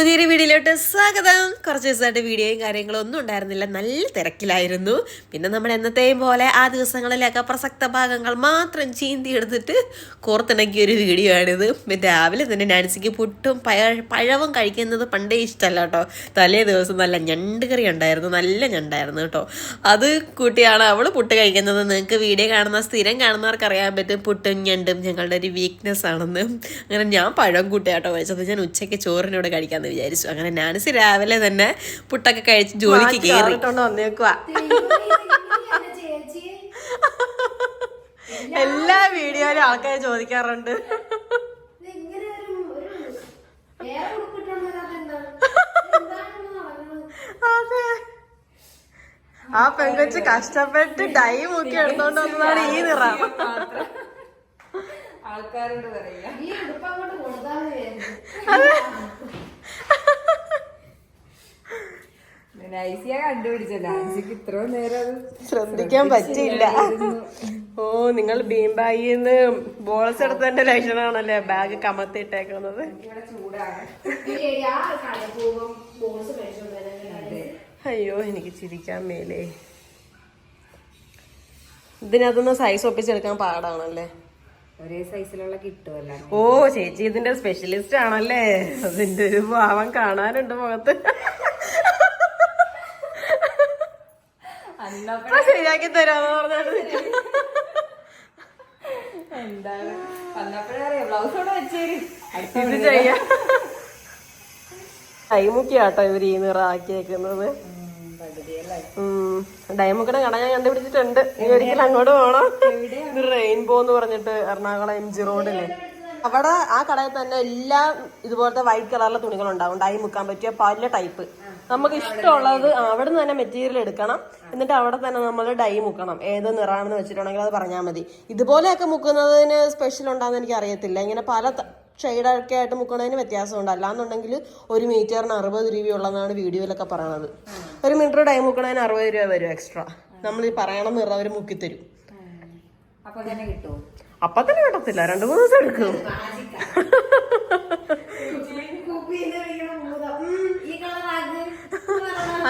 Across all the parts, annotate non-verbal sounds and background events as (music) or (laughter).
പുതിയൊരു വീഡിയോയിലോട്ട് സ്വാഗതം. കുറച്ച് ദിവസമായിട്ട് വീഡിയോയും കാര്യങ്ങളും ഒന്നും ഉണ്ടായിരുന്നില്ല. നല്ല തിരക്കിലായിരുന്നു. പിന്നെ നമ്മൾ എന്നത്തെയും പോലെ ആ ദിവസങ്ങളിലൊക്കെ പ്രസക്ത ഭാഗങ്ങൾ മാത്രം ചീന്തി എടുത്തിട്ട് കോർത്തിണക്കിയ ഒരു വീഡിയോ ആണിത്. രാവിലെ തന്നെ നാൻസിക്ക് പുട്ടും പഴ പഴവും കഴിക്കുന്നത് പണ്ടേ ഇഷ്ടമല്ല കേട്ടോ. തലേ ദിവസം നല്ല ഞണ്ട് കറി ഉണ്ടായിരുന്നു. നല്ല ഞണ്ടായിരുന്നു കേട്ടോ. അത് കൂട്ടിയാണ് അവൾ പുട്ട് കഴിക്കുന്നത്. നിങ്ങൾക്ക് വീഡിയോ കാണുന്ന സ്ഥിരം കാണുന്നവർക്ക് അറിയാൻ പറ്റും പുട്ടും ഞണ്ടും ഞങ്ങളുടെ ഒരു വീക്ക്നെസ് ആണെന്ന്. അങ്ങനെ ഞാൻ പഴം കൂട്ടിയാട്ടോ കഴിച്ചത് ഞാൻ ഉച്ചയ്ക്ക് ചോറിനോട് വിചാരിച്ചു. അങ്ങനെ നാൻസി രാവിലെ തന്നെ പുട്ടൊക്കെ കഴിച്ച് ജോലിക്ക് കയറി വന്നേക്കുവാ. (laughs) എല്ലാ വീഡിയോയിലും ആൾക്കാർ ചോദിക്കാറുണ്ട്. അതെ. ആ പെങ്കൊച്ച് കഷ്ടപ്പെട്ട് ഡൈ മുക്കി എടുത്തോണ്ട് വന്നതാണ് ഈ നിറം. ആൾക്കാരോട് പറയാ ഈ ഉടുപ്പ് അങ്ങോട്ട് കൊടുത്താന്ന് വിചാരിച്ചു നൈസിയ കണ്ടുപിടിച്ച. നാൻസിക്ക് ഇത്രയും നേരം ശ്രദ്ധിക്കാൻ പറ്റില്ല ഓ നിങ്ങൾ ഭീംബായിന്ന് ബോൾസ് എടുത്തതിന്റെ ലക്ഷണമാണല്ലേ? ബാഗ് കമത്തിട്ടേക്കുന്നത് അയ്യോ എനിക്ക് ചിരിക്കാൻ മേലേ. ഇതിനകത്തുനിന്ന് സൈസ് ഒപ്പിച്ചെടുക്കാൻ പാടാണല്ലേ? ഒരേ സൈസിലുള്ള കിട്ടുമല്ലോ ഓ ചേച്ചി ഇതിന്റെ സ്പെഷ്യലിസ്റ്റ് ആണല്ലേ? അതിന്റെ ഒരു ഭാവം കാണാനുണ്ട് മുഖത്ത് അന്നപ്പോ ഇപ്പൊ ശരിയാക്കി തരാന്ന് പറഞ്ഞാട്ട് എന്താണ്? വന്നപ്പോഴേ ബ്ലൗസ് കൂടെ വെച്ചേര്. ഇത് ചെയ്യാ. ഇവർ ഈ നിറ ആക്കിയേക്കുന്നത്. ഡൈമുക്കടെ കട ഞാൻ കണ്ടുപിടിച്ചിട്ടുണ്ട്. നീ ഒരിക്കലും അങ്ങോട്ട് പോണം. ഇത് റെയിൻബോ എന്ന് പറഞ്ഞിട്ട് എറണാകുളം എം ജി റോഡിൽ അവിടെ ആ കടയിൽ തന്നെ എല്ലാം ഇതുപോലത്തെ വൈറ്റ് കളറിലെ തുണികൾ ഉണ്ടാവും ഡൈ മുക്കാൻ പറ്റിയ പല ടൈപ്പ്. നമുക്ക് ഇഷ്ടമുള്ളത് അവിടെ നിന്ന് തന്നെ മെറ്റീരിയൽ എടുക്കണം. എന്നിട്ട് അവിടെ തന്നെ നമ്മൾ ഡൈ മുക്കണം. ഏത് നിറാണെന്ന് വെച്ചിട്ടുണ്ടെങ്കിൽ അത് പറഞ്ഞാൽ മതി. ഇതുപോലെയൊക്കെ മുക്കുന്നതിന് സ്പെഷ്യൽ ഉണ്ടാകുന്ന എനിക്ക് അറിയത്തില്ല. ഇങ്ങനെ പല ഷെയ്ഡൊക്കെ ആയിട്ട് മുക്കണതിന് വ്യത്യാസമുണ്ട്. അല്ലാന്നുണ്ടെങ്കിൽ ഒരു മീറ്ററിന് അറുപത് രൂപയുള്ളതാണ് വീഡിയോയിലൊക്കെ പറയണത്. ഒരു മീറ്റർ ഡൈ മുക്കണതിന് അറുപത് രൂപ വരും എക്സ്ട്രാ നമ്മൾ ഈ പറയണം നിറ അവർ മുക്കിത്തരും. അപ്പൊ തന്നെ കിട്ടുമോ അപ്പൊ തന്നെ കിട്ടത്തില്ല. രണ്ടു മൂന്ന് ദിവസം എടുക്കും. (laughs) (laughs)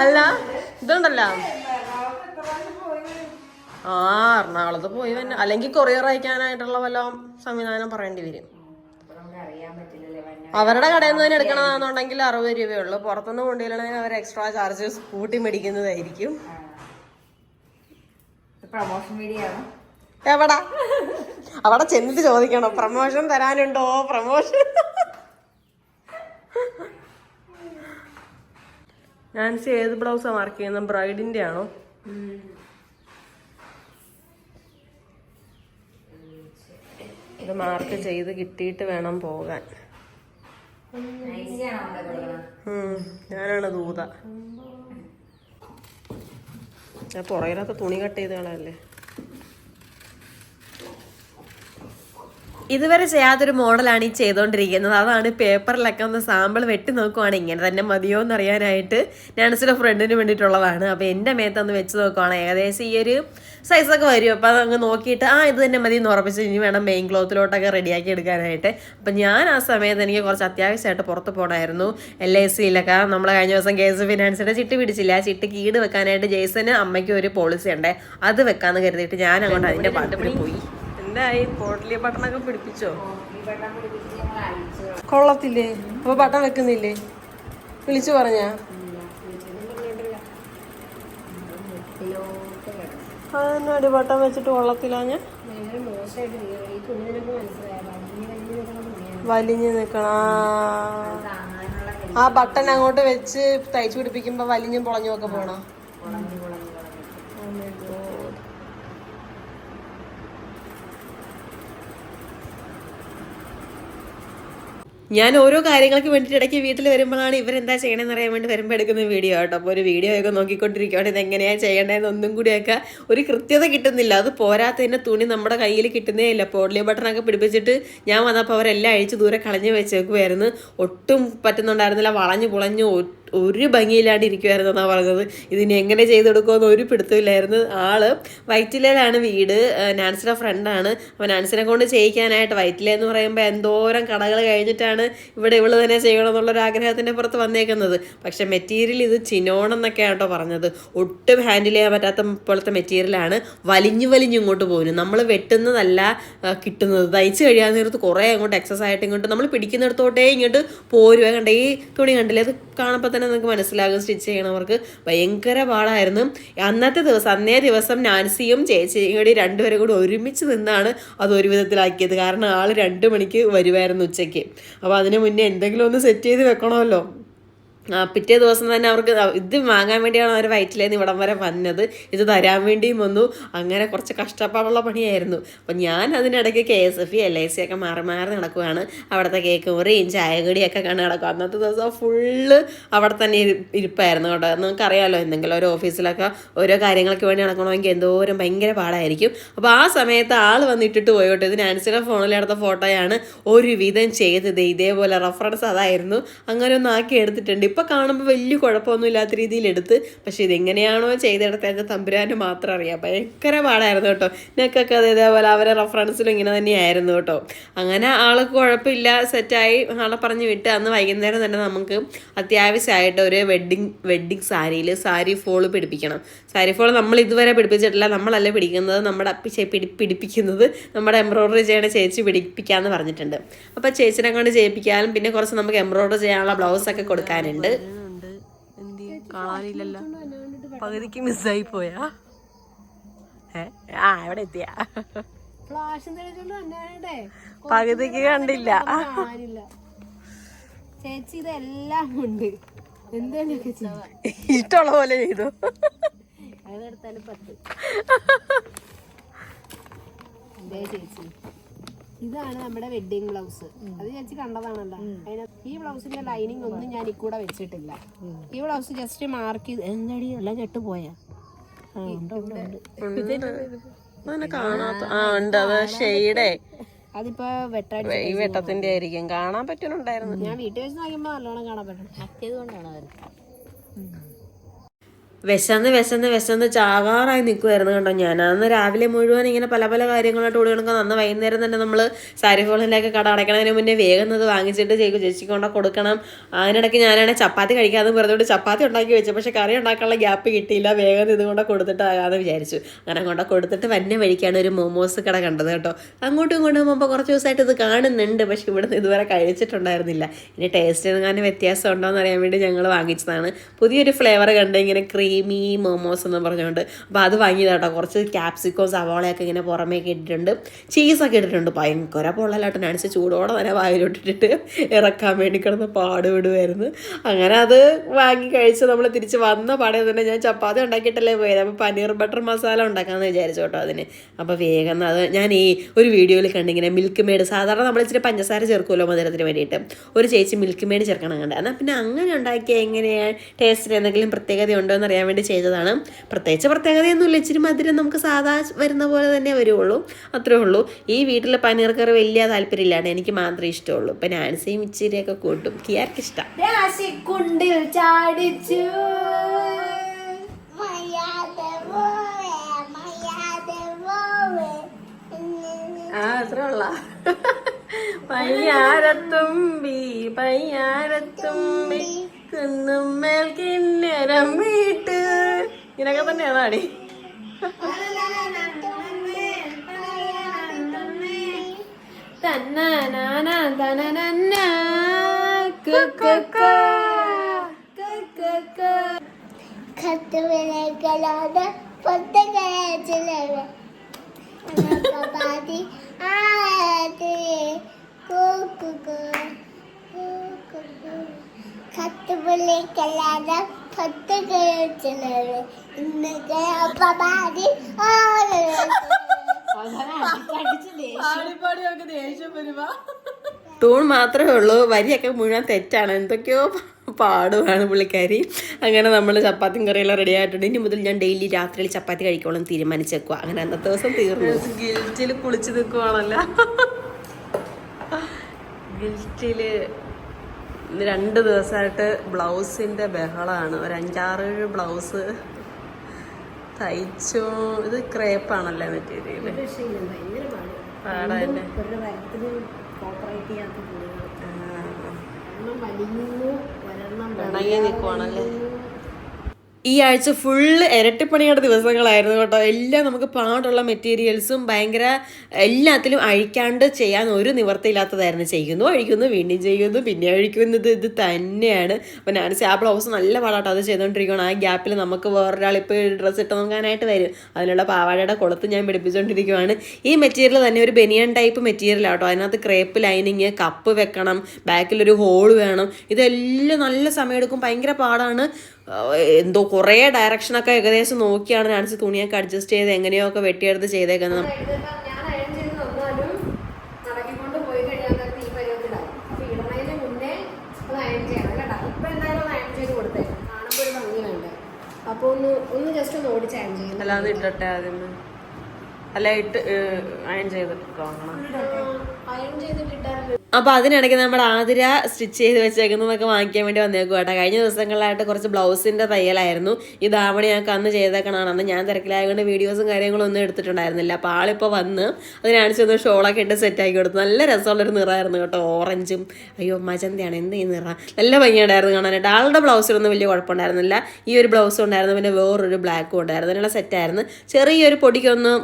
അല്ല ഇതുണ്ടല്ല. ആ എറണാകുളത്ത് പോയി തന്നെ അല്ലെങ്കിൽ കൊറിയർ അയക്കാനായിട്ടുള്ള വല്ല സംവിധാനം പറയേണ്ടി വരും. അവരുടെ കടയിൽ നിന്ന് തന്നെ എടുക്കണമെന്നുണ്ടെങ്കിൽ അറുപത് രൂപയുള്ളൂ പുറത്തുനിന്ന് കൊണ്ടുവരണമെങ്കിൽ അവർ എക്സ്ട്രാ ചാർജസ് കൂട്ടി മേടിക്കുന്നതായിരിക്കും. പ്രൊമോഷൻ വീഡിയോ എവിടാ? അവിടെ ചെന്നിട്ട് ചോദിക്കണം. പ്രമോഷൻ തരാനുണ്ടോ? പ്രമോഷൻ നാൻസി ഏത് ബ്ലൗസാണ് മാർക്ക് ചെയ്യുന്നത്? ബ്രൈഡിന്റെ ആണോ? ഇത് മാർക്ക് ചെയ്ത് കിട്ടിയിട്ട് വേണം പോകാൻ. ഞാനാണ് ദൂത. പുറകിലൊക്കെ തുണി കട്ട് ചെയ്ത് കളയല്ലേ ഇതുവരെ ചെയ്യാത്തൊരു മോഡലാണ് ഈ ചെയ്തുകൊണ്ടിരിക്കുന്നത് അതാണ് പേപ്പറിലൊക്കെ ഒന്ന് സാമ്പിൾ വെട്ടി നോക്കുവാണ്. ഇങ്ങനെ തന്നെ മതിയോ എന്ന് അറിയാനായിട്ട് നാൻസിയുടെ ഫ്രണ്ടിന് വേണ്ടിയിട്ടുള്ളതാണ്. അപ്പോൾ എന്റെ മേത്തൊന്ന് വെച്ച് നോക്കുവാണ്. ഏകദേശം ഈ ഒരു സൈസൊക്കെ വരും. അപ്പോൾ അതങ്ങ് നോക്കിയിട്ട് ആ ഇത് തന്നെ മതി എന്ന് ഉറപ്പിച്ച് ഇനി വേണം മെയിൻ ക്ലോത്തിലോട്ടൊക്കെ റെഡിയാക്കി എടുക്കാനായിട്ട്. അപ്പം ഞാൻ ആ സമയത്ത് എനിക്ക് കുറച്ച് അത്യാവശ്യമായിട്ട് പുറത്ത് പോകണമായിരുന്നു എൽ ഐ സിയിലൊക്കെ നമ്മൾ കഴിഞ്ഞ ദിവസം കെ എസ് ഫിനാൻസിന്റെ ചിട്ടി പിടിച്ചില്ല? ആ ചിട്ടിക്ക് കീട് വെക്കാനായിട്ട് ജെയ്സന് അമ്മയ്ക്ക് ഒരു പോളിസി ഉണ്ട്. അത് വെക്കാമെന്ന് കരുതിയിട്ട് ഞാൻ അങ്ങോട്ട് അതിന്റെ പാട്ടിൽ പോയി. എന്തായി പോട്ടലി ബട്ടണൊക്കെ പിടിപ്പിച്ചോ? കൊള്ളത്തില്ലേ? അപ്പൊ ബട്ടൺ വെക്കുന്നില്ലേ? വിളിച്ചു പറഞ്ഞാ? അതിനടി ബട്ടൺ വെച്ചിട്ട് കൊള്ളത്തില്ല ഞാൻ? വലിഞ്ഞു നിക്കണ ആ. ബട്ടൺ അങ്ങോട്ട് വെച്ച് തയ്ച്ചു പിടിപ്പിക്കുമ്പോ വലിഞ്ഞും പൊളഞ്ഞും ഒക്കെ പോണോ കുളഞ്ഞു കുളഞ്ഞു കുളഞ്ഞു ഞാൻ ഓരോ കാര്യങ്ങൾക്ക് വേണ്ടിയിട്ട് ഇടയ്ക്ക് വീട്ടിൽ വരുമ്പോഴാണ് ഇവരെന്താ ചെയ്യണമെന്ന് അറിയാൻ വേണ്ടി വരുമ്പോൾ എടുക്കുന്ന വീഡിയോ കേട്ടോ അപ്പോൾ ഒരു വീഡിയോ ഒക്കെ നോക്കിക്കൊണ്ടിരിക്കുകയാണ് ഇതെങ്ങനെയാണ് ചെയ്യേണ്ടതെന്ന് ഒന്നും കൂടിയൊക്കെ ഒരു കൃത്യത കിട്ടുന്നില്ല. അത് പോരാത്തതിന്റെ തുണി നമ്മുടെ കയ്യിൽ കിട്ടുന്നേ ഇല്ല. പോഡ്ലി ബട്ടണൊക്കെ പിടിപ്പിച്ചിട്ട് ഞാൻ വന്നപ്പോൾ അവരെല്ലാം അഴിച്ച് ദൂരെ കളഞ്ഞു വെച്ചേക്കുമായിരുന്നു ഒട്ടും പറ്റുന്നുണ്ടായിരുന്നില്ല. വളഞ്ഞു പുളഞ്ഞു ഒരു ഭംഗിയില്ലാണ്ട് ഇരിക്കുമായിരുന്നു എന്നാണ് പറഞ്ഞത്. ഇതിനി എങ്ങനെ ചെയ്ത് കൊടുക്കുമെന്ന് ഒരു പിടുത്തമില്ലായിരുന്നു. ആൾ വൈറ്റിലയിലാണ് വീട്. നാൻസിയുടെ ഫ്രണ്ടാണ്. അപ്പോൾ നാൻസിനെ കൊണ്ട് ചെയ്യിക്കാനായിട്ട് വൈറ്റില എന്ന് പറയുമ്പോൾ എന്തോരം കടകൾ കഴിഞ്ഞിട്ടാണ് ഇവിടെ ഇവൾ തന്നെ ചെയ്യണം എന്നുള്ളൊരു ആഗ്രഹത്തിന്റെ പുറത്ത് വന്നേക്കുന്നത്. പക്ഷെ മെറ്റീരിയൽ ഇത് ചിനോൺ എന്നൊക്കെയാണ് കേട്ടോ പറഞ്ഞത്. ഒട്ടും ഹാൻഡിൽ ചെയ്യാൻ പറ്റാത്ത പോലത്തെ മെറ്റീരിയലാണ്. വലിഞ്ഞു വലിഞ്ഞു ഇങ്ങോട്ട് പോകുന്നു നമ്മൾ വെട്ടുന്നതല്ല കിട്ടുന്നത്. തയ്ച്ച് കഴിയാൻ നേരത്ത് കുറേ അങ്ങോട്ട് എക്സസ് ആയിട്ട് ഇങ്ങോട്ട് നമ്മൾ പിടിക്കുന്നിടത്തോട്ടേ ഇങ്ങോട്ട് പോരുക കണ്ട ഈ തുണി കണ്ടില്ലേ? അത് കാണുമ്പോൾ തന്നെ നിങ്ങൾക്ക് മനസ്സിലാകും സ്റ്റിച്ച് ചെയ്യണവർക്ക് ഭയങ്കര പാടായിരുന്നു. അന്നത്തെ ദിവസം അന്നേ ദിവസം നാൻസിയും ചേച്ചിയും കൂടി രണ്ടുപേരും കൂടി ഒരുമിച്ച് നിന്നാണ് അത് ഒരു വിധത്തിലാക്കിയത്. കാരണം ആൾ രണ്ട് മണിക്ക് വരുമായിരുന്നു ഉച്ചയ്ക്ക്. അപ്പോൾ അതിന് മുന്നേ എന്തെങ്കിലും ഒന്ന് സെറ്റ് ചെയ്ത് വെക്കണമല്ലോ. പിറ്റേ ദിവസം തന്നെ അവർക്ക് ഇത് വാങ്ങാൻ വേണ്ടിയാണ് അവർ വയറ്റിലേന്ന് ഇവിടം വരെ വന്നത്. ഇത് തരാൻ വേണ്ടിയും വന്നു. അങ്ങനെ കുറച്ച് കഷ്ടപ്പാടുള്ള പണിയായിരുന്നു. അപ്പം ഞാൻ അതിനിടയ്ക്ക് K S F L I C ഒക്കെ മാറി മാറി നടക്കുവാണ്. അവിടുത്തെ കേക്ക് മുറിയും ചായകടിയൊക്കെ കണ്ട് നടക്കും അന്നത്തെ ദിവസം ഫുള്ള് അവിടെ തന്നെ ഇരി- ഇരിപ്പായിരുന്നു കേട്ടോ. നിങ്ങൾക്ക് അറിയാമല്ലോ എന്തെങ്കിലും ഒരു ഓഫീസിലൊക്കെ ഓരോ കാര്യങ്ങൾക്ക് വേണ്ടി നടക്കണമെങ്കിൽ എന്തോരം ഭയങ്കര പാടായിരിക്കും. അപ്പോൾ ആ സമയത്ത് ആൾ വന്നിട്ടിട്ട് പോയോട്ടെ ഇത് നാൻസിയുടെ ഫോണിലെടുത്ത ഫോട്ടോയാണ്. ഒരുവിധം ചെയ്തത്. ഇതേപോലെ റെഫറൻസ് അതായിരുന്നു. അങ്ങനെ ഒന്ന് ആക്കി എടുത്തിട്ടുണ്ട്. ഇപ്പം കാണുമ്പോൾ വലിയ കുഴപ്പമൊന്നും ഇല്ലാത്ത രീതിയിൽ എടുത്ത് പക്ഷേ ഇതെങ്ങനെയാണോ ചെയ്തെടുത്തത് തമ്പുരാന് മാത്രം അറിയാം. ഭയങ്കര പാടായിരുന്നു കേട്ടോ. ഞങ്ങൾക്കൊക്കെ അത് ഇതേപോലെ അവരെ റെഫറൻസിലും ഇങ്ങനെ തന്നെയായിരുന്നു കേട്ടോ. അങ്ങനെ ആൾക്ക് കുഴപ്പമില്ല സെറ്റായി. ആളെ പറഞ്ഞ് വിട്ട് അന്ന് വൈകുന്നേരം തന്നെ നമുക്ക് അത്യാവശ്യമായിട്ട് ഒരു വെഡ്ഡിങ് വെഡ്ഡിങ് സാരിയിൽ സാരി ഫോൾ പിടിപ്പിക്കണം. സാരി ഫോൾ നമ്മൾ ഇതുവരെ പിടിപ്പിച്ചിട്ടില്ല. നമ്മളല്ല പിടിക്കുന്നത്? നമ്മുടെ അപ്പി ചേ- പിടി പിടിപ്പിക്കുന്നത് നമ്മുടെ എംബ്രോയ്ഡറി ചെയ്യണ ചേച്ചി പിടിപ്പിക്കാന്ന് പറഞ്ഞിട്ടുണ്ട്. അപ്പോൾ ചേച്ചിനെ കൊണ്ട് ചെയ്യിപ്പിക്കാനും പിന്നെ കുറച്ച് നമുക്ക് എംബ്രോയ്ഡറി ചെയ്യാനുള്ള ബ്ലൗസ് ഒക്കെ കൊടുക്കാനുണ്ട് കാണാനില്ലല്ലോ പകുതിക്ക് മിസ്സായി പോയാ? ആ എവിടെ എത്തിയാ. പകുതിക്ക് കണ്ടില്ല. കാണാനില്ല ചേച്ചി ഇതെല്ലാം ഉണ്ട് എന്തെങ്കിലുമൊക്കെ ഇഷ്ടമുള്ള പോലെ ചെയ്തു. അതെടുത്താലും പത്ത്. അതേ ചേച്ചി. ഇതാണ് നമ്മുടെ വെഡിങ് ബ്ലൗസ് അത് ചേച്ചി കണ്ടതാണല്ലോ. അതിന് ഈ ബ്ലൗസിന്റെ ലൈനിങ് ഒന്നും ഞാൻ ഇക്കൂടെ വെച്ചിട്ടില്ല. ഈ ബ്ലൗസ് ജസ്റ്റ് മാർക്ക് ചെയ്ത് എന്താടി? എല്ലാം കെട്ടുപോയ? അതിപ്പോ വെട്ടടി ഈ വെട്ടത്തിന്റെ ആയിരിക്കും. കാണാൻ പറ്റുന്നുണ്ടായിരുന്നു. ഞാൻ വീട്ടിൽ വെച്ച് നോക്കുമ്പോ നല്ലോണം കാണാൻ പറ്റും. മറ്റേത് കൊണ്ടാണ് വിശന്ന് വിശന്ന് വിശന്ന് ചാകാറായി നിൽക്കുമായിരുന്നു കേട്ടോ ഞാൻ. അന്ന് രാവിലെ മുഴുവൻ ഇങ്ങനെ പല പല കാര്യങ്ങളായിട്ട് ഓടി നടക്കാൻ അന്ന് വൈകുന്നേരം തന്നെ നമ്മൾ സാരി ഫോളിലൊക്കെ കട അടയ്ക്കണതിന് മുന്നേ വേഗം അത് വാങ്ങിച്ചിട്ട് ചേച്ചിക്ക് കൊണ്ട് കൊടുക്കണം. അതിനിടയ്ക്ക് ഞാനാണ് ചപ്പാത്തി കഴിക്കാതെ വെറുതെ ചപ്പാത്തി ഉണ്ടാക്കി വെച്ചു. പക്ഷേ കറി ഉണ്ടാക്കാനുള്ള ഗ്യാപ്പ് കിട്ടിയില്ല. വേഗം ഇത് കൊണ്ട് കൊടുത്തിട്ടാകാന്ന് വിചാരിച്ചു. അങ്ങനെ കൊണ്ട് കൊടുത്തിട്ട് വന്നെ വഴിക്കാണ് ഒരു മോമോസ് കട കണ്ടത് കേട്ടോ. അങ്ങോട്ടും ഇങ്ങോട്ടും പോകുമ്പോൾ കുറച്ച് ദിവസമായിട്ട് ഇത് കാണുന്നുണ്ട്. പക്ഷെ ഇവിടുന്ന് ഇതുവരെ കഴിച്ചിട്ടുണ്ടായിരുന്നില്ല. ഇനി ടേസ്റ്റ് എങ്ങനെ വ്യത്യാസം ഉണ്ടോ എന്ന് അറിയാൻ വേണ്ടി ഞങ്ങൾ വാങ്ങിച്ചതാണ്. പുതിയൊരു ഫ്ലേവർ കണ്ട് ഇങ്ങനെ ക്രീമി മോമോസ് എന്ന് പറഞ്ഞുകൊണ്ട്. അപ്പോൾ അത് വാങ്ങിയതാട്ടോ. കുറച്ച് ക്യാപ്സിക്കോ സവാളയൊക്കെ ഇങ്ങനെ പുറമേക്ക് ഇട്ടിട്ടുണ്ട്. ചീസൊക്കെ ഇട്ടിട്ടുണ്ട്. ഭയങ്കര പൊള്ളലാട്ടോ. നടിച്ച് ചൂടോടെ തന്നെ വായിലോട്ടിട്ടിട്ട് ഇറക്കാൻ വേണ്ടി കിടന്ന് പാടുവിടുമായിരുന്നു അങ്ങനെ അത് വാങ്ങി കഴിച്ച് നമ്മൾ തിരിച്ച് വന്ന പാടെ തന്നെ ഞാൻ ചപ്പാത്തി ഉണ്ടാക്കിയിട്ടല്ലേ പോയത്. അപ്പോൾ പനീർ ബട്ടർ മസാല ഉണ്ടാക്കാമെന്ന് വിചാരിച്ചു കേട്ടോ അതിന്. അപ്പോൾ വേഗം അത് ഞാൻ ഈ ഒരു വീഡിയോയിൽ കണ്ടിങ്ങനെ മിൽക്ക് മേഡ് സാധാരണ നമ്മൾ ഇച്ചിരി പഞ്ചസാര ചേർക്കുമല്ലോ മധുരത്തിന് വേണ്ടിയിട്ട്. ഒരു ചേച്ചി മിൽക്ക് മേഡ് ചേർക്കണം കണ്ടത് എന്നാൽ പിന്നെ അങ്ങനെ ഉണ്ടാക്കിയ എങ്ങനെയാണ് ടേസ്റ്റിന് എന്തെങ്കിലും പ്രത്യേകത ഉണ്ടോ എന്ന് അറിയാൻ വേണ്ടി ചെയ്തതാണ്. പ്രത്യേകിച്ച് പ്രത്യേകതയൊന്നുമില്ല. ഇച്ചിരി മധുരം നമുക്ക് സാധാ വരുന്ന പോലെ തന്നെ വരുള്ളൂ അത്രേ ഉള്ളൂ. ഈ വീട്ടിലെ പനീർ കറി വലിയ താല്പര്യമില്ലാണ് എനിക്ക് മാത്രമേ ഇഷ്ടമുള്ളൂ. ഇപ്പം നാൻസിയും ഇച്ചിരിയൊക്കെ കൂട്ടും. കിയാർക്ക് ഇഷ്ടം? കുണ്ടിൽ ചാടിച്ചു. ആ അത്ര ഉള്ള. പയ്യാരത്തുമ്പി പയ്യാരത്തുമ്പി. ഇങ്ങനൊക്കെ തന്നെയാണ് അടി തന്നാനാന തനനന്ന കത്തുവിനേക്കലാതെ പത്ത് കഴിച്ചത് ഇന്നത്തെ ഇന്നൊക്കെ വരുവാ. ടൂൺ മാത്രമേ ഉള്ളൂ. വരിയൊക്കെ മുഴുവൻ തെറ്റാണ്. എന്തൊക്കെയോ പാടുവാണ് പുള്ളിക്കാരി. അങ്ങനെ നമ്മൾ ചപ്പാത്തിയും കറിയെല്ലാം റെഡി ആയിട്ടുണ്ട്. ഇനി മുതൽ ഞാൻ ഡെയിലി രാത്രിയിൽ ചപ്പാത്തി കഴിക്കോളം തീരുമാനിച്ചേക്കുക അങ്ങനെ അന്നത്തെ ദിവസം തീർന്നു. ഗിൽറ്റിൽ കുളിച്ചു നിൽക്കുവാണല്ലോ ഗിൽറ്റിൽ (laughs) ഇന്ന് രണ്ട് ദിവസമായിട്ട് ബ്ലൗസിന്റെ ബഹളമാണ് ഒരു അഞ്ചാറേഴ് ബ്ലൗസ് തയ്ച്ചു. ഇത് ക്രേപ്പാണല്ലേ മെറ്റീരിയൽ പാടല്ലേ ഒരു തരത്തിലും ഈ ആഴ്ച ഫുള്ള് ഇരട്ടിപ്പണിയുടെ ദിവസങ്ങളായിരുന്നു കേട്ടോ. എല്ലാം നമുക്ക് പാടുള്ള മെറ്റീരിയൽസും ഭയങ്കര എല്ലാത്തിലും അഴിക്കാണ്ട് ചെയ്യാൻ ഒരു നിവർത്തിയില്ലാത്തതായിരുന്നു. ചെയ്യുന്നു അഴിക്കുന്നു വീണ്ടും ചെയ്യുന്നു പിന്നെ അഴിക്കുന്നത് ഇത് തന്നെയാണ്. അപ്പോൾ ഞാൻ ആ ബ്ലൗസ് നല്ല പാടാട്ടോ. അത് ചെയ്തുകൊണ്ടിരിക്കുകയാണ് ആ ഗ്യാപ്പിൽ നമുക്ക് വേറൊരാൾ ഇപ്പോൾ ഡ്രസ്സ് ഇട്ട് നോക്കാനായിട്ട് വരും. അതിനുള്ള പാവാടയുടെ കൊളുത്ത് ഞാൻ പിടിപ്പിച്ചുകൊണ്ടിരിക്കുകയാണ് ഈ മെറ്റീരിയൽ തന്നെ ഒരു ബനിയൻ ടൈപ്പ് മെറ്റീരിയൽ ആട്ടോ. അതിനകത്ത് ക്രേപ്പ് ലൈനിങ് കപ്പ് വെക്കണം ബാക്കിലൊരു ഹോൾ വേണം. ഇതെല്ലാം നല്ല സമയമെടുക്കും ഭയങ്കര പാടാണ്. എന്തോ കുറേ ഡയറക്ഷനൊക്കെ ഏകദേശം നോക്കിയാണ് നാൻസി തുണിയൊക്കെ അഡ്ജസ്റ്റ് ചെയ്ത് എങ്ങനെയൊക്കെ വെട്ടിയെടുത്ത് ചെയ്തേക്കുന്നത്. അത് ഇട്ടട്ടെ ആദ്യം അല്ല ഇട്ട് അയൺ ചെയ്തിട്ട് അയൺ ചെയ്തിട്ട് അപ്പോൾ അതിനിടയ്ക്ക് നമ്മുടെ ആതിര സ്റ്റിച്ച് ചെയ്ത് വെച്ചേക്കുന്നതൊക്കെ വാങ്ങിക്കാൻ വേണ്ടി വന്നേക്കും കേട്ടോ. കഴിഞ്ഞ ദിവസങ്ങളിലായിട്ട് കുറച്ച് ബ്ലൗസിന്റെ തയ്യലായിരുന്നു. ഈ ധാവണി ഞങ്ങൾക്ക് അന്ന് ചെയ്തേക്കണതാണ്. അന്ന് ഞാൻ തിരക്കിലായതുകൊണ്ട് വീഡിയോസും കാര്യങ്ങളും ഒന്നും എടുത്തിട്ടുണ്ടായിരുന്നില്ല. അപ്പോൾ ആളിപ്പോൾ വന്ന് അതിനനുസരിച്ച് ഒന്ന് ഷോളൊക്കെ ഇട്ട് സെറ്റാക്കി കൊടുത്തു. നല്ല രസമുള്ളൊരു നിറമായിരുന്നു കേട്ടോ. ഓറഞ്ചും അയ്യോ മജന്തയാണ്. എന്ത് ഈ നിറ? നല്ല ഭംഗിയുണ്ടായിരുന്നു കാണാനായിട്ട്. ആളുടെ ബ്ലൗസിലൊന്നും വലിയ കുഴപ്പമുണ്ടായിരുന്നില്ല. ഈ ഒരു ബ്ലൗസ് ഉണ്ടായിരുന്നു. പിന്നെ വേറൊരു ബ്ലാക്കും ഉണ്ടായിരുന്നു. അതിനുള്ള സെറ്റായിരുന്നു ചെറിയൊരു പൊടിക്കൊന്നും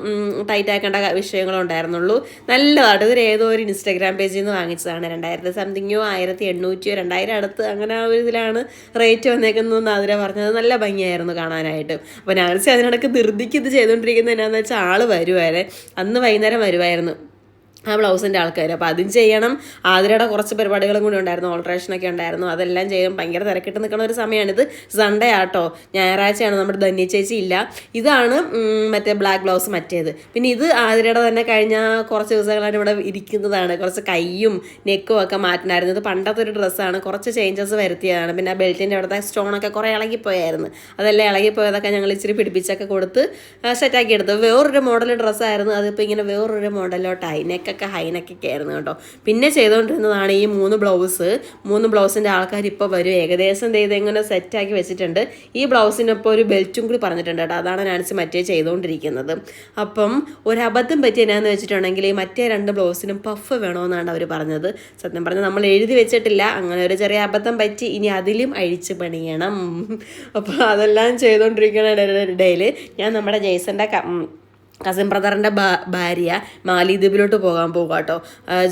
ടൈറ്റ് ആക്കേണ്ട വിഷയങ്ങളും ഉണ്ടായിരുന്നുള്ളൂ. നല്ലതായിട്ട് ഇതൊരു ഏതോ ഒരു ഇൻസ്റ്റാഗ്രാം പേജിൽ നിന്ന് വാങ്ങിച്ചതാണ് രണ്ടായിരത്തി സംതിങ്ങോ ആയിരത്തി എണ്ണൂറ്റിയോ രണ്ടായിരം അടുത്ത് അങ്ങനെ ആ ഒരു ഇതിലാണ് റേറ്റ് വന്നേക്കുന്നതെന്ന് അതിര പറഞ്ഞത്. നല്ല ഭംഗിയായിരുന്നു കാണാനായിട്ട്. അപ്പോൾ ഞാൻ അതിനിടയ്ക്ക് ധൃതിക്ക് ഇത് ചെയ്തുകൊണ്ടിരിക്കുന്നത് എന്നാന്ന് വെച്ചാൽ ആൾ വരുവായിരുന്നു. അന്ന് വൈകുന്നേരം വരുമായിരുന്നു ആ ബ്ലൗസിന്റെ ആൾക്കാർ അപ്പോൾ അതും ചെയ്യണം. ആതിരയുടെ കുറച്ച് പരിപാടികളും കൂടി ഉണ്ടായിരുന്നു. ഓൾട്രേഷനൊക്കെ ഉണ്ടായിരുന്നു. അതെല്ലാം ചെയ്യും ഭയങ്കര തിരക്കിട്ട് നിൽക്കുന്ന ഒരു സമയമാണിത്. സൺഡേ ആട്ടോ. ഞായറാഴ്ചയാണ് നമ്മുടെ ധന്യ ചേച്ചി ഇല്ല. ഇതാണ് മറ്റേ ബ്ലാക്ക് ബ്ലൗസ് മറ്റേത്. പിന്നെ ഇത് ആതിരയുടെ തന്നെ കഴിഞ്ഞ കുറച്ച് ദിവസങ്ങളായിട്ട് ഇവിടെ ഇരിക്കുന്നതാണ്. കുറച്ച് കൈയും നെക്കും ഒക്കെ മാറ്റണമായിരുന്നു ഇത് പണ്ടത്തെ ഒരു ഡ്രസ്സാണ് കുറച്ച് ചേഞ്ചസ് വരുത്തിയതാണ്. പിന്നെ ആ ബെൽറ്റിന്റെ അവിടുത്തെ സ്റ്റോണൊക്കെ കുറേ ഇളകിപ്പോയായിരുന്നു. അതെല്ലാം ഇളകിപ്പോയതൊക്കെ ഞങ്ങൾ ഇച്ചിരി പിടിപ്പിച്ചൊക്കെ കൊടുത്ത് സെറ്റാക്കി എടുത്തു. വേറൊരു മോഡൽ ഡ്രസ്സായിരുന്നു അതിപ്പോൾ ഇങ്ങനെ വേറൊരു മോഡലോട്ടായി നെക്കൊക്കെ ഹൈനെക്കൊക്കെ ആയിരുന്നു കേട്ടോ. പിന്നെ ചെയ്തുകൊണ്ടിരുന്നതാണ് ഈ മൂന്ന് ബ്ലൗസ്. മൂന്ന് ബ്ലൗസിന്റെ ആൾക്കാർ ഇപ്പോൾ വരും. ഏകദേശം ചെയ്ത് ഇങ്ങനെ സെറ്റാക്കി വെച്ചിട്ടുണ്ട്. ഈ ബ്ലൗസിനൊപ്പം ഒരു ബെൽറ്റും കൂടി പറഞ്ഞിട്ടുണ്ട് കേട്ടോ. അതാണ് നാൻസി മറ്റേ ചെയ്തുകൊണ്ടിരിക്കുന്നത് അപ്പം ഒരു അബദ്ധം പറ്റി എന്നാന്ന് വെച്ചിട്ടുണ്ടെങ്കിൽ ഈ മറ്റേ രണ്ട് ബ്ലൗസിനും പഫ് വേണമെന്നാണ് അവർ പറഞ്ഞത്. സത്യം പറഞ്ഞാൽ നമ്മൾ എഴുതി വെച്ചിട്ടില്ല. അങ്ങനെ ഒരു ചെറിയ അബദ്ധം പറ്റി ഇനി അതിലും അഴിച്ച് പണിയണം. അപ്പോൾ അതെല്ലാം ചെയ്തുകൊണ്ടിരിക്കുന്ന ഇടയിൽ ഞാൻ നമ്മുടെ ജെയ്സന്റെ കസിൻ ബ്രദറിന്റെ ഭാര്യ മാലിദ്വീപിലോട്ട് പോകാൻ പോകുക കേട്ടോ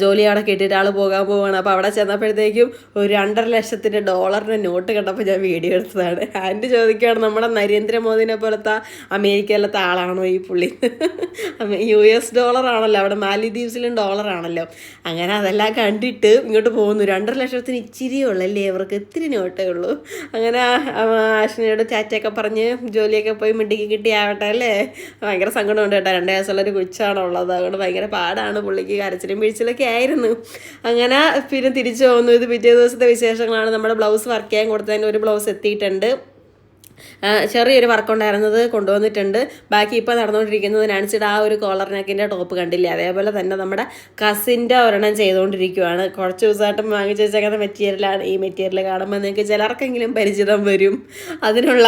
ജോലി അവിടെ കിട്ടിയിട്ട് ആൾ പോകാൻ പോവുകയാണ്. അപ്പോൾ അവിടെ ചെന്നപ്പോഴത്തേക്കും ഒരു രണ്ടര ലക്ഷത്തിന്റെ ഡോളറിന്റെ നോട്ട് കണ്ടപ്പോൾ ഞാൻ വീഡിയോ എടുത്തതാണ്. ആന്റി ചോദിക്കുകയാണ് നമ്മുടെ നരേന്ദ്രമോദിനെ പോലത്തെ അമേരിക്കയിലത്തെ ആളാണോ ഈ പുള്ളി? (laughs) യു എസ് ഡോളറാണല്ലോ അവിടെ മാലിദ്വീപ്സിലും ഡോളറാണല്ലോ അങ്ങനെ അതെല്ലാം കണ്ടിട്ട് ഇങ്ങോട്ട് പോകുന്നു. രണ്ടര ലക്ഷത്തിന് ഇച്ചിരിയേ ഉള്ളല്ലേ ഇവർക്ക്? ഇത്തിരി നോട്ടേ ഉള്ളൂ. അങ്ങനെ ആശ്നയോട് ചാറ്റയൊക്കെ പറഞ്ഞ് ജോലിയൊക്കെ പോയി മിണ്ടിക്ക് കിട്ടിയാവട്ടെ അല്ലേ? ഭയങ്കര സങ്കടമുണ്ട്. കേട്ടോ രണ്ട് വയസ്സുള്ളൊരു കൊച്ചാണ് ഉള്ളത് അതുകൊണ്ട് ഭയങ്കര പാടാണ് പുള്ളിക്ക് കരച്ചിലും വീഴ്ചയിലൊക്കെ ആയിരുന്നു. അങ്ങനെ പിന്നെ തിരിച്ചു പോകുന്നു ഇത് പിറ്റേ ദിവസത്തെ വിശേഷങ്ങളാണ്. നമ്മുടെ ബ്ലൗസ് വർക്ക് ചെയ്യാൻ കൊടുത്തതിന് ഒരു ബ്ലൗസ് എത്തിയിട്ടുണ്ട്. ചെറിയൊരു വർക്ക് ഉണ്ടായിരുന്നത് കൊണ്ടുവന്നിട്ടുണ്ട്. ബാക്കി ഇപ്പോൾ നടന്നുകൊണ്ടിരിക്കുന്നത് നാൻസിയുടെ ആ ഒരു കോളർ നെക്കിന്റെ ടോപ്പ് കണ്ടില്ലേ? അതേപോലെ തന്നെ നമ്മുടെ കസിന്റെ ഒരെണ്ണം ചെയ്തുകൊണ്ടിരിക്കുവാണ്. കുറച്ച് ദിവസമായിട്ട് വാങ്ങിച്ച് വെച്ചേക്കുന്ന മെറ്റീരിയലാണ് ഈ മെറ്റീരിയൽ കാണുമ്പോൾ നിങ്ങൾക്ക് ചിലർക്കെങ്കിലും പരിചിതം വരും. അതിനുള്ള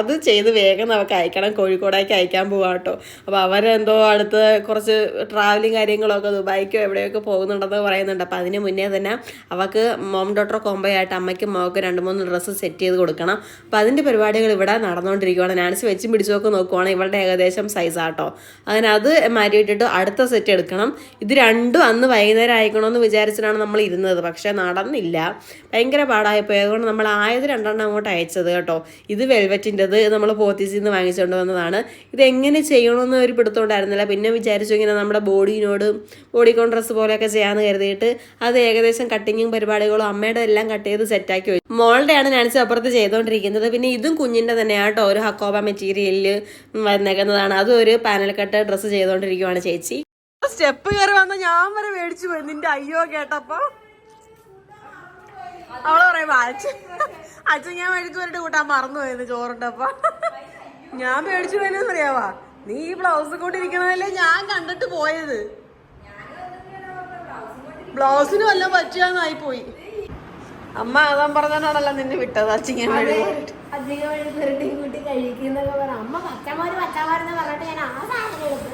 അത് ചെയ്ത് വേഗം നമുക്ക് അയക്കണം. കോഴിക്കോടേക്ക് അയക്കാൻ പോവാം കേട്ടോ. അപ്പോൾ അവരെന്തോ അടുത്ത് കുറച്ച് ട്രാവലിങ് കാര്യങ്ങളൊക്കെ ദുബായിക്കോ എവിടെയൊക്കെ പോകുന്നുണ്ടെന്ന് പറയുന്നുണ്ട്. അപ്പോൾ അതിന് മുന്നേ തന്നെ അവൾക്ക് മോം ഡോട്ടർ കോംബോ ആയിട്ട് അമ്മയ്ക്കും മോൾക്ക് രണ്ട് മൂന്ന് ഡ്രസ്സ് സെറ്റ് ചെയ്ത് കൊടുക്കണം. അപ്പോൾ അതിന്റെ പരിപാടികൾ ഇവിടെ നടന്നുകൊണ്ടിരിക്കുകയാണ് നാൻസി വെച്ചും പിടിച്ചൊക്കെ നോക്കുവാണെങ്കിൽ ഇവളുടെ ഏകദേശം സൈസ് ആട്ടോ. അങ്ങനെ അത് മാറ്റിയിട്ടിട്ട് അടുത്ത സെറ്റ് എടുക്കണം. ഇത് രണ്ടും അന്ന് വൈകുന്നേരം ആയിക്കണമെന്ന് വിചാരിച്ചിട്ടാണ് നമ്മൾ ഇരുന്നത്. പക്ഷേ നടന്നില്ല. ഭയങ്കര പാടായിപ്പോയി. അതുകൊണ്ട് നമ്മൾ ആയത് രണ്ടെണ്ണം അങ്ങോട്ട് അയച്ചത് കേട്ടോ. ഇത് വെൽവെറ്റിന്റെത് നമ്മൾ പോത്തീസിൽ നിന്ന് വാങ്ങിച്ചുകൊണ്ട് വന്നതാണ്. ഇത് എങ്ങനെ ചെയ്യണമെന്ന് ഒരു പിടുത്തമുണ്ടായിരുന്നില്ല. പിന്നെ വിചാരിച്ചു ഇങ്ങനെ നമ്മുടെ ബോഡിനോട് ബോഡി കോൺട്രസ് പോലെയൊക്കെ ചെയ്യാമെന്ന് കരുതിയിട്ട് അത് ഏകദേശം കട്ടിങ്ങും പരിപാടികളും അമ്മയുടെ എല്ലാം കട്ട് ചെയ്ത് സെറ്റാക്കി വെച്ചു. മോളുടെയാണ് നാൻസി അപ്പുറത്ത് ചെയ്തുകൊണ്ടിരിക്കുന്നത് പിന്നെ ഇതും കുഞ്ഞിന്റെ തന്നെയാണ് കേട്ടോ. ഒരു ഹക്കോബ മെറ്റീരിയലിൽ വന്നേക്കുന്നതാണ്. അതും ഒരു പാനൽ കട്ട് ഡ്രസ്സ് ചെയ്തുകൊണ്ടിരിക്കുവാണ് ചേച്ചി. സ്റ്റെപ്പ് കയറി വന്ന ഞാൻ വരെ മേടിച്ചു പോയി. നിന്റെ അയ്യോ കേട്ടപ്പോ. അവൾ പറയുമ്പോ അച്ഛൻ അച്ഛൻ ഞാൻ മേടിച്ചു പോയിട്ട് കൂട്ടാൻ മറന്നു പോയത് ചോറിട്ടപ്പോ ഞാൻ മേടിച്ചു പോയെന്ന് അറിയാവാ നീ ഈ ബ്ലൗസ് കൊണ്ടിരിക്കണതല്ലേ ഞാൻ കണ്ടിട്ട് പോയത്. ബ്ലൗസിന് വല്ലതും പറ്റിയാന്നായി പോയി അമ്മ അതാൻ പറഞ്ഞാണല്ലോ നിന്നെ വിട്ടത് അച്ചിങ്ങൻ വഴി അധികം വഴി പുരട്ടിയും കൂട്ടി കഴിക്കുന്നൊക്കെ പറ. അമ്മ പച്ചമാര് പച്ചമാരെന്ന് പറഞ്ഞിട്ട് ഞാൻ ആ സാധനം എടുത്ത്.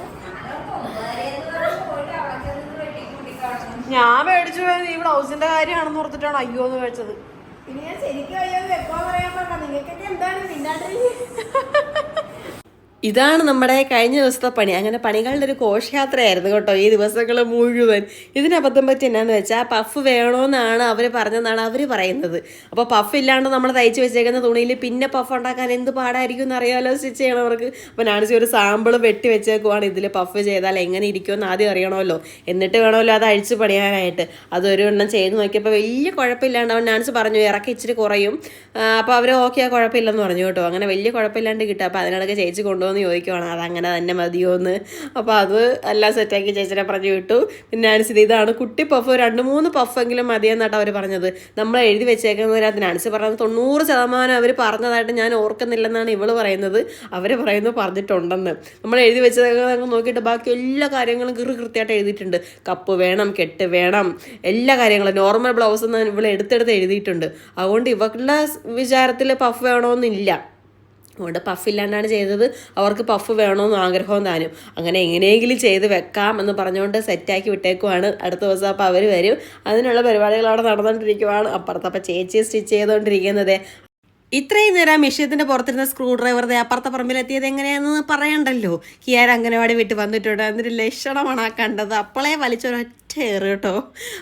ഞാൻ മേടിച്ചു പോയത് ഈ ബ്ലൗസിന്റെ കാര്യമാണെന്ന് ഓർത്തിട്ടാണ് അയ്യോ എന്ന് മേടിച്ചത്. ഇനി ഞാൻ ശരിക്കും അയ്യോ എപ്പോ പറയാൻ പറഞ്ഞ? നിങ്ങൾക്കൊക്കെ എന്താണ് മിണ്ടാണ്ടിരിക്കുന്നത് (laughs) ഇതാണ് നമ്മുടെ കഴിഞ്ഞ ദിവസത്തെ പണി. അങ്ങനെ പണികളുടെ ഒരു ഘോഷയാത്രയായിരുന്നു കേട്ടോ ഈ ദിവസങ്ങൾ മുഴുവൻ. ഇതിന് അബദ്ധം പറ്റി എന്നാന്ന് വെച്ചാൽ പഫ് വേണമെന്നാണ് അവർ പറഞ്ഞതെന്നാണ് അവർ പറയുന്നത്. അപ്പോൾ പഫ് ഇല്ലാണ്ട് നമ്മൾ തയ്ച്ച് വെച്ചേക്കുന്ന തുണിയിൽ പിന്നെ പഫ് ഉണ്ടാക്കാൻ എന്ത് പാടായിരിക്കും എന്ന് അറിയാലോ സ്റ്റിച്ച് ചെയ്യണവർക്ക് അപ്പോൾ നാൻസി ഒരു സാമ്പിൾ വെട്ടി വെച്ചേക്കുവാണ് ഇതിൽ പഫ് ചെയ്താൽ എങ്ങനെ ഇരിക്കുമെന്ന് ആദ്യം അറിയണമല്ലോ. എന്നിട്ട് വേണമല്ലോ അത് അഴിച്ച് പണിയാനായിട്ട്. അതൊരു എണ്ണം ചെയ്ത് നോക്കിയപ്പോൾ വലിയ കുഴപ്പമില്ലാണ്ട് അവൻ നാൻസ് പറഞ്ഞു ഇറക്കി ഇച്ചിരി കുറയും. അപ്പോൾ അവർ ഓക്കെ കുഴപ്പമില്ലെന്ന് പറഞ്ഞു കേട്ടോ. അങ്ങനെ വലിയ കുഴപ്പമില്ലാണ്ട് കിട്ടുക അപ്പോൾ അതിനിടയ്ക്ക് ചേച്ചി കൊണ്ടുവന്ന് ചോദിക്കുവാണ്. അതങ്ങനെ തന്നെ മതിയോ എന്ന് അപ്പോൾ അത് എല്ലാം സെറ്റാക്കി ചേച്ചിനെ പറഞ്ഞു വിട്ടു. പിന്നെ നാൻസി ഇതാണ് കുട്ടി പഫ് രണ്ട് മൂന്ന് പഫെങ്കിലും മതിയെന്നാട്ടോ അവർ പറഞ്ഞത്. നമ്മൾ എഴുതി വെച്ചേക്കുന്നതിനകത്ത് നാൻസി പറഞ്ഞത് തൊണ്ണൂറ് ശതമാനം അവർ പറഞ്ഞതായിട്ട് ഞാൻ ഓർക്കുന്നില്ലെന്നാണ് ഇവൾ പറയുന്നത്. അവർ പറയുന്നത് പറഞ്ഞിട്ടുണ്ടെന്ന്. നമ്മൾ എഴുതി വെച്ചതൊക്കെ നോക്കിയിട്ട് ബാക്കി എല്ലാ കാര്യങ്ങളും കീറി കൃത്യമായിട്ട് എഴുതിയിട്ടുണ്ട്. കപ്പ് വേണം കെട്ട് വേണം. എല്ലാ കാര്യങ്ങളും. നോർമൽ ബ്ലൗസ് എന്ന് ഇവൾ എടുത്തെടുത്ത് എഴുതിയിട്ടുണ്ട്. അതുകൊണ്ട് ഇവക്കുള്ള വിചാരത്തിൽ പഫ് വേണമെന്നില്ല അതുകൊണ്ട് പഫ് ഇല്ലാണ്ടാണ് ചെയ്തത്. അവർക്ക് പഫ് വേണമെന്ന് ആഗ്രഹവും താനും. അങ്ങനെ എങ്ങനെയെങ്കിലും ചെയ്ത് വെക്കാം എന്ന് പറഞ്ഞുകൊണ്ട് സെറ്റാക്കി വിട്ടേക്കുവാണ്. അടുത്ത ദിവസം അപ്പോൾ അവർ വരും. അതിനുള്ള പരിപാടികൾ അവിടെ നടന്നുകൊണ്ടിരിക്കുവാണ് അപ്പുറത്തപ്പം ചേച്ചി സ്റ്റിച്ച് ചെയ്തുകൊണ്ടിരിക്കുന്നത് ഇത്രയും നേരം മെഷീനത്തിന്റെ പുറത്തിരുന്ന സ്ക്രൂ ഡ്രൈവർ ദേ അപ്പുറത്തെ പറമ്പിലെത്തിയത് എങ്ങനെയാണെന്ന് പറയണ്ടല്ലോ. കിയാർ അംഗനവാടി വിട്ട് വന്നിട്ടുണ്ട്. എന്നിട്ട് ലക്ഷണമാണ് ആ കണ്ടത്. അപ്പോളേ വലിച്ചൊരൊറ്റ ഏറ് കേട്ടോ.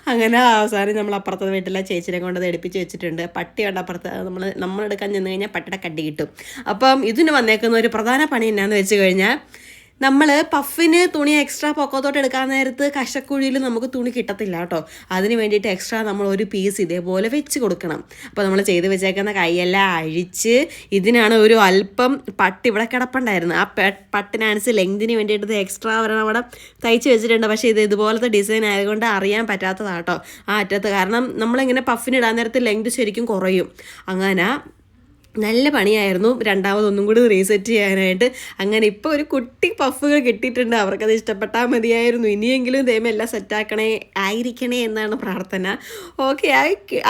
അങ്ങനെ അവസാനം നമ്മൾ അപ്പുറത്തെ വീട്ടിലെ ചേച്ചിനെ കൊണ്ട് എടുപ്പിച്ച് വെച്ചിട്ടുണ്ട്. പട്ടി ഉണ്ട് അപ്പുറത്ത് നമ്മൾ നമ്മളെടുക്കാൻ ചെന്ന് കഴിഞ്ഞാൽ പട്ടിയുടെ കടി കിട്ടും. അപ്പം ഇതിന് വന്നേക്കുന്ന ഒരു പ്രധാന പണി എന്നാന്ന് വെച്ച് കഴിഞ്ഞാൽ നമ്മൾ പഫിന് തുണി എക്സ്ട്രാ പൊക്കത്തോട്ട് എടുക്കാൻ നേരത്ത് കശക്കുഴിയിൽ നമുക്ക് തുണി കിട്ടത്തില്ല കേട്ടോ. അതിന് വേണ്ടിയിട്ട് എക്സ്ട്രാ നമ്മൾ ഒരു പീസ് ഇതേപോലെ വെച്ച് കൊടുക്കണം. അപ്പോൾ നമ്മൾ ചെയ്ത് വെച്ചേക്കുന്ന കൈയെല്ലാം അഴിച്ച് ഇതിനാണ് ഒരു അല്പം പട്ട് ഇവിടെ കിടപ്പുണ്ടായിരുന്നു. ആ പട്ടിനനുസരിച്ച് ലെങ്തിന് വേണ്ടിയിട്ട് ഇത് എക്സ്ട്രാ ഒരെണ്ണം അവിടെ തയ്ച്ച് വെച്ചിട്ടുണ്ട്. പക്ഷേ ഇത് ഇതുപോലത്തെ ഡിസൈൻ ആയതുകൊണ്ട് അറിയാൻ പറ്റാത്തതാട്ടോ ആ അറ്റത്ത് കാരണം നമ്മളിങ്ങനെ പഫിന് ഇടാൻ നേരത്ത് ലെങ്ത് ശരിക്കും കുറയും. അങ്ങനെ നല്ല പണിയായിരുന്നു. രണ്ടാമതൊന്നും കൂടി റീസെറ്റ് ചെയ്യാനായിട്ട്. അങ്ങനെ ഇപ്പോൾ ഒരു കുട്ടി പഫുകൾ കിട്ടിയിട്ടുണ്ട്. അവർക്കത് ഇഷ്ടപ്പെട്ടാൽ മതിയായിരുന്നു. ഇനിയെങ്കിലും ദൈവം സെറ്റാക്കണേ ആയിരിക്കണേ എന്നാണ് പ്രാർത്ഥന. ഓക്കെ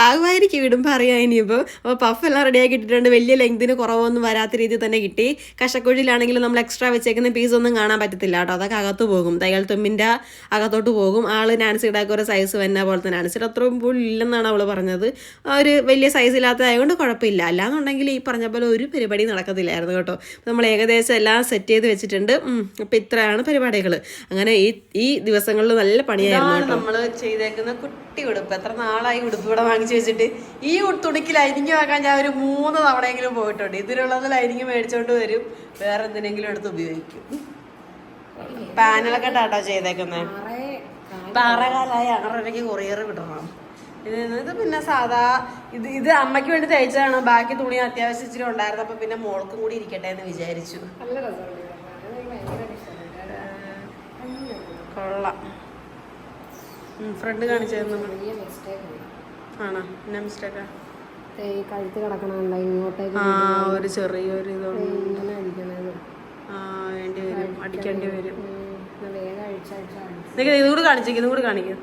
ആകുമായിരിക്കും ഇടുമ്പോൾ അറിയാം ഇനിയിപ്പോൾ അപ്പോൾ പഫ് എല്ലാം റെഡിയാക്കി കിട്ടിയിട്ടുണ്ട്. വലിയ ലെങ്തിന് കുറവൊന്നും വരാത്ത രീതിയിൽ തന്നെ കിട്ടി. കഷക്കുഴിയിലാണെങ്കിലും നമ്മൾ എക്സ്ട്രാ വെച്ചേക്കുന്ന പീസ് ഒന്നും കാണാൻ പറ്റത്തില്ല കേട്ടോ. അതൊക്കെ അകത്ത് പോകും. തയ്യൽ തുമ്പിന്റെ അകത്തോട്ട് പോകും. ആൾ നാൻസിയുടെ ഒക്കെ ഒരു സൈസ് വന്ന പോലെ തന്നെ നാൻസിയുടെ അത്രയും പോലും ഇല്ലെന്നാണ് അവൾ പറഞ്ഞത്. ഒരു വലിയ സൈസ് ഇല്ലാത്തതായതുകൊണ്ട് കുഴപ്പമില്ല. അല്ലാന്നുണ്ടെങ്കിൽ ഈ പറഞ്ഞ പോലെ ഒരു പരിപാടി നടക്കത്തില്ലായിരുന്നു കേട്ടോ. നമ്മൾ ഏകദേശം എല്ലാം സെറ്റ് ചെയ്ത് വെച്ചിട്ടുണ്ട്. അപ്പം ഇത്രയാണ് പരിപാടികൾ അങ്ങനെ ഈ ഈ ദിവസങ്ങളിൽ നല്ല പണിയായിരുന്നു നമ്മൾ ചെയ്തേക്കുന്ന കുട്ടി ഉടുപ്പ്. എത്ര നാളായി ഉടുപ്പ് ഇവിടെ വാങ്ങിച്ചു വെച്ചിട്ട്. ഈ തുണിക്കിൽ തുണിക്ക് ലൈനിങ് വാങ്ങാൻ ഞാൻ ഒരു മൂന്ന് തവണയെങ്കിലും പോയിട്ടുണ്ട്. ഇതിനുള്ളത് ലൈനിങ് മേടിച്ചോണ്ട് വരും. വേറെ എന്തിനെങ്കിലും എടുത്ത് ഉപയോഗിക്കും. പാനലൊക്കെ ടാട്ടോ ചെയ്തേക്കുന്നത് ഇപ്പൊ ആറേകാലായി ആറരയ്ക്ക് കൊറിയർ വിടണം. ഇത് ഇത് പിന്നെ സാധാ ഇത് ഇത് അമ്മയ്ക്ക് വേണ്ടി തയ്ച്ചതാണ് ബാക്കി തുണി അത്യാവശ്യം ഇച്ചിരി ഉണ്ടായിരുന്നു. അപ്പൊ പിന്നെ മോൾക്കും കൂടി ഇരിക്കട്ടെ എന്ന് വിചാരിച്ചു. കൊള്ളാം. ഫ്രണ്ട് കാണിച്ചായിരുന്നു ചെറിയ മിസ്റ്റേക്ക് ആണോ. എന്നാ മിസ്റ്റേക്കാ ഈ കഴുത്ത് കിടക്കണമല്ല ഇങ്ങോട്ടേക്ക് ആ ഒരു ചെറിയൊരു ഇതുണ്ട്. ആ വേണ്ടി വരും. അടിക്കേണ്ടി വരും. ഉം, എന്നാ വേഗം അഴിച്ചഴിച്ചാൽ നിങ്ങൾ ഇതും കൂടി കാണിച്ചേക്ക്. ഇതും കൂടി കാണിക്കും.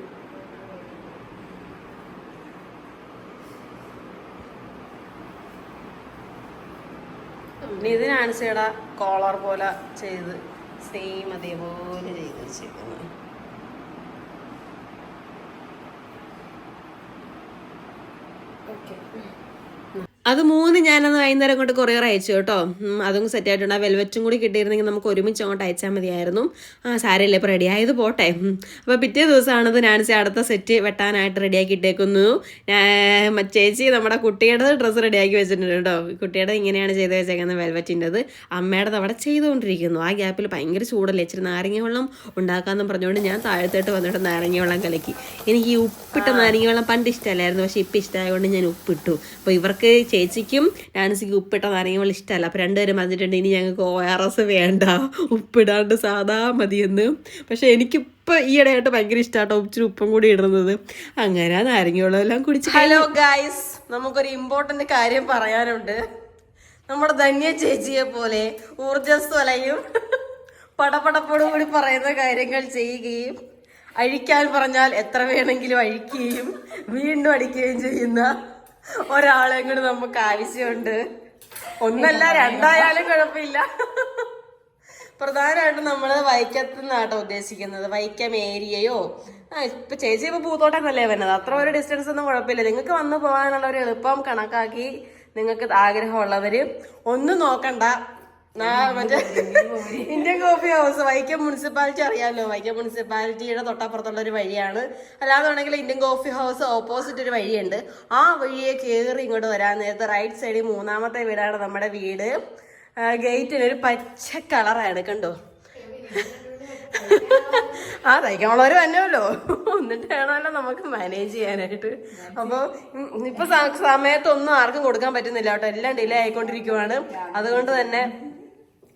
ഇനി ഇതിനാണ് ചേടാ കോളർ പോലെ ചെയ്ത് സെയിം അതേപോലെ ചെയ്ത് വെച്ചേക്കുന്നത് ഓക്കെ അത് മൂന്ന് ഞാനന്ന് വൈകുന്നേരം കൊണ്ട് കൊറിയർ അയച്ചു കേട്ടോ. അതും സെറ്റ് ആയിട്ടുണ്ട്. ആ വെൽവെറ്റും കൂടി കിട്ടിയിരുന്നെങ്കിൽ നമുക്ക് ഒരുമിച്ച് അങ്ങോട്ട് അയച്ചാൽ മതിയായിരുന്നു. ആ സാരല്ലേ ഇപ്പോൾ റെഡി ആയത് പോട്ടെ. അപ്പോൾ പിറ്റേ ദിവസമാണത് നാൻസി അടുത്ത സെറ്റ് വെട്ടാനായിട്ട് റെഡിയാക്കി ഇട്ടേക്കുന്നു. ഞാൻ- ചേച്ചി നമ്മുടെ കുട്ടിയുടെ ഡ്രസ്സ് റെഡിയാക്കി വെച്ചിട്ടുണ്ട് കേട്ടോ. കുട്ടിയുടെ ഇങ്ങനെയാണ് ചെയ്ത് വെച്ചേക്കുന്നത് വെൽവെറ്റിന്റെത് അമ്മയുടെ അവിടെ ചെയ്തുകൊണ്ടിരിക്കുന്നു. ആ ഗ്യാപ്പിൽ ഭയങ്കര ചൂടല്ലേ? ഇച്ചിരി നാരങ്ങ വെള്ളം ഉണ്ടാക്കാമെന്ന് പറഞ്ഞുകൊണ്ട് ഞാൻ താഴത്തോട്ട് വന്നിട്ട് നാരങ്ങ വെള്ളം കലക്കി. എനിക്ക് ഈ ഉപ്പിട്ട നാരങ്ങ വെള്ളം പണ്ട് ഇഷ്ടമല്ലായിരുന്നു. പക്ഷേ ഇപ്പം ഇഷ്ടമായതുകൊണ്ട് ഞാൻ ഉപ്പിട്ടു. അപ്പോൾ ഇവർക്ക് ചേച്ചിക്കും നാൻസിക്ക് ഉപ്പിട്ട നാരങ്ങ വെള്ളം ഇഷ്ടമല്ല. അപ്പോൾ രണ്ടുപേരും പറഞ്ഞിട്ടുണ്ട് ഇനി ഞങ്ങൾക്ക് ഒ ആർ എസ് വേണ്ട. ഉപ്പിടാണ്ട് സാധാ മതിയെന്ന്. പക്ഷേ എനിക്കിപ്പോൾ ഈയിടെയായിട്ട് ഭയങ്കര ഇഷ്ടമാട്ടോ ഇച്ചിരി ഉപ്പും കൂടി ഇടുന്നത്. അങ്ങനെ എല്ലാം കുടിച്ച് ഹലോ ഗായ്സ് നമുക്കൊരു ഇമ്പോർട്ടന്റ് കാര്യം പറയാനുണ്ട്. നമ്മുടെ ധന്യ ചേച്ചിയെ പോലെ ഊർജസ്വലയും പടപടപ്പോടും കൂടി പറയുന്ന കാര്യങ്ങൾ ചെയ്യുകയും അഴിക്കാൻ പറഞ്ഞാൽ എത്ര വേണമെങ്കിലും അഴിക്കുകയും വീണ്ടും അടിക്കുകയും ചെയ്യുന്ന ഒരാളെയും കൂടെ നമുക്ക് ആവശ്യമുണ്ട്. ഒന്നല്ല രണ്ടായാലും കുഴപ്പമില്ല. പ്രധാനമായിട്ടും നമ്മൾ വൈക്കത്ത് നിന്നാട്ടോ ഉദ്ദേശിക്കുന്നത്. വൈക്കം ഏരിയയോ? ആ ഇപ്പൊ ചേച്ചി ഇപ്പൊ പൂത്തോട്ടന്നല്ലേ വരുന്നത്. അത്ര ഒരു ഡിസ്റ്റൻസ് ഒന്നും കുഴപ്പമില്ല. നിങ്ങൾക്ക് വന്നു പോകാനുള്ള ഒരു എളുപ്പം കണക്കാക്കി നിങ്ങൾക്ക് ആഗ്രഹമുള്ളവര് ഒന്നും നോക്കണ്ട. Indian coffee house Vaikom municipality അറിയാമല്ലോ വൈക്കം മുനിസിപ്പാലിറ്റിയുടെ തൊട്ടപ്പുറത്തുള്ള ഒരു വഴിയാണ്. അല്ലാന്നുണ്ടെങ്കിൽ ഇന്ത്യൻ കോഫി ഹൗസ് ഓപ്പോസിറ്റ് ഒരു വഴിയുണ്ട്. ആ വഴിയെ കയറി ഇങ്ങോട്ട് വരാൻ നേരത്തെ റൈറ്റ് സൈഡിൽ മൂന്നാമത്തെ വീടാണ് നമ്മുടെ വീട്. ഗേറ്റിന് ഒരു പച്ച കളറാണ് കണ്ടോ? ആ തയ്ക്കാനുള്ളവർ തന്നെയല്ലോ എന്നിട്ട് വേണമല്ലോ നമുക്ക് മാനേജ് ചെയ്യാനായിട്ട്. അപ്പോൾ ഇപ്പൊ സമയത്തൊന്നും ആർക്കും കൊടുക്കാൻ പറ്റുന്നില്ല കേട്ടോ. എല്ലാം ഡിലേ ആയിക്കൊണ്ടിരിക്കുവാണ്. അതുകൊണ്ട് തന്നെ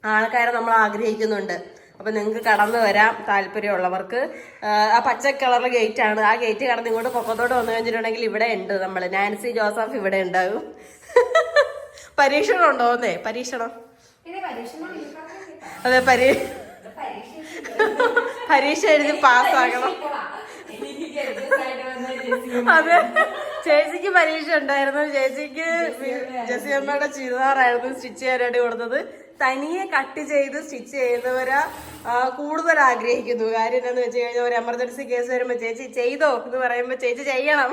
ആൾക്കാരെ നമ്മൾ ആഗ്രഹിക്കുന്നുണ്ട്. അപ്പൊ നിങ്ങൾക്ക് കടന്നു വരാം താല്പര്യമുള്ളവർക്ക്. ആ, പച്ച കളറിലെ ഗേറ്റ് ആണ്. ആ ഗേറ്റ് കടന്ന് ഇങ്ങോട്ട് പൊക്കത്തോട്ട് വന്നു കഴിഞ്ഞിട്ടുണ്ടെങ്കിൽ ഇവിടെ ഉണ്ട് നമ്മൾ നാൻസി ജോസഫ് ഇവിടെ ഉണ്ടാകും. പരീക്ഷണം? ഉണ്ടോന്നേ പരീക്ഷണം അതെ പരീക്ഷ പരീക്ഷ എഴുതി പാസ്സാകണം. അതെ. ചേച്ചിക്ക് പരീക്ഷ ഉണ്ടായിരുന്നു. ചേച്ചിക്ക് ജസിയമ്മയുടെ ചുരിദാറായിരുന്നു സ്റ്റിച്ച് ചെയ്യാനായിട്ട് കൊടുത്തത്. തനിയെ കട്ട് ചെയ്ത് സ്റ്റിച്ച് ചെയ്യുന്നവരാ കൂടുതൽ ആഗ്രഹിക്കുന്നു. കാര്യം എന്താണെന്ന് വെച്ച് കഴിഞ്ഞാൽ ഒരു എമർജൻസി കേസ് വരുമ്പോൾ ചേച്ചി ചെയ്തോ എന്ന് പറയുമ്പോൾ ചേച്ചി ചെയ്യണം.